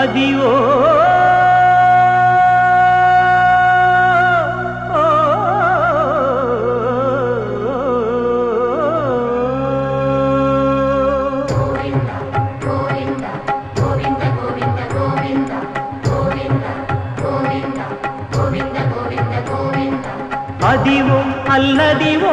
అది ఓ అదివో అల్లదివో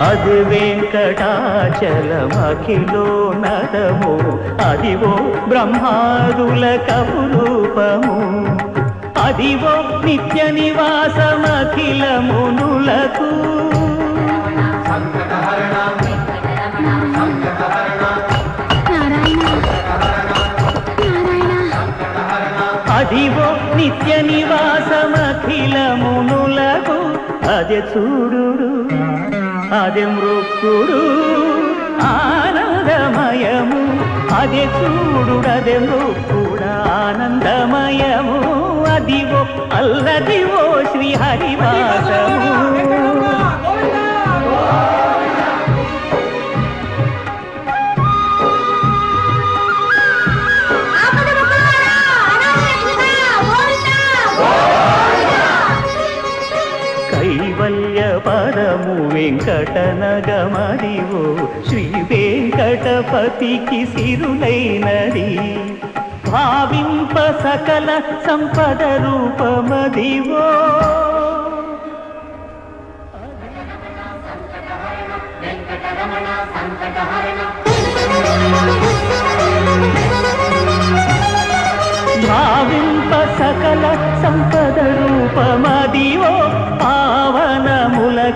అది వెంకటాచలమఖిలో నదము అదివో బ్రహ్మాదుల కపురూపము. అదివో నిత్య నివాసమఖిల మునులకు అదివో నిత్య నివాసమఖిల మునులకు అదే చూడు అదే మృక్కుడు ఆనందమయము. అదే చూడు అదే మృక్కుడు ఆనందమయము. అదివో అల్లదివో శ్రీహరివాసము. కైవల్య పదము వెంకటనగమదివో శ్రీ వెంకటపతికి సిరులైనది. భావింప సకల సంపద రూపమదివో. భావింప సకల సంపద రూపమదివో.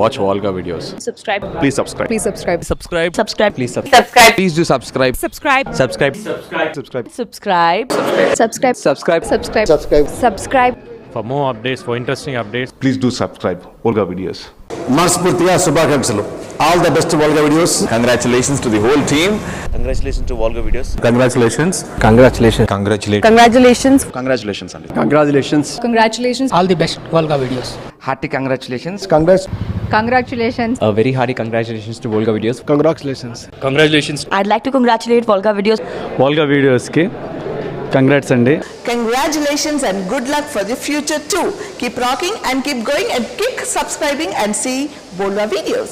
Watch Volga videos. subscribe Please subscribe. please subscribe Subscribe. subscribe Please subscribe. subscribe Please do subscribe. subscribe Subscribe. Subscribe. Subscribe. subscribe subscribe Subscribe. subscribe subscribe For more updates, for interesting updates, Please do subscribe. Volga videos. మనస్ఫూర్తిగా శుభాకాంక్షలు all the best Volga videos Congratulations to the whole team. Congratulations to Volga Videos. Congratulations Congratulations. Congratulations. congratulations Congratulations, Andy. Congratulations congratulations all the best Volga videos. Hearty congratulations. Congrats congratulations A very hearty congratulations to Volga Videos. Congratulations congratulations i'd like to congratulate volga videos Volga వీడియోస్కి congrats అండి Congratulations and good luck for the future too. Keep rocking and keep going and keep subscribing and see Bolwa videos.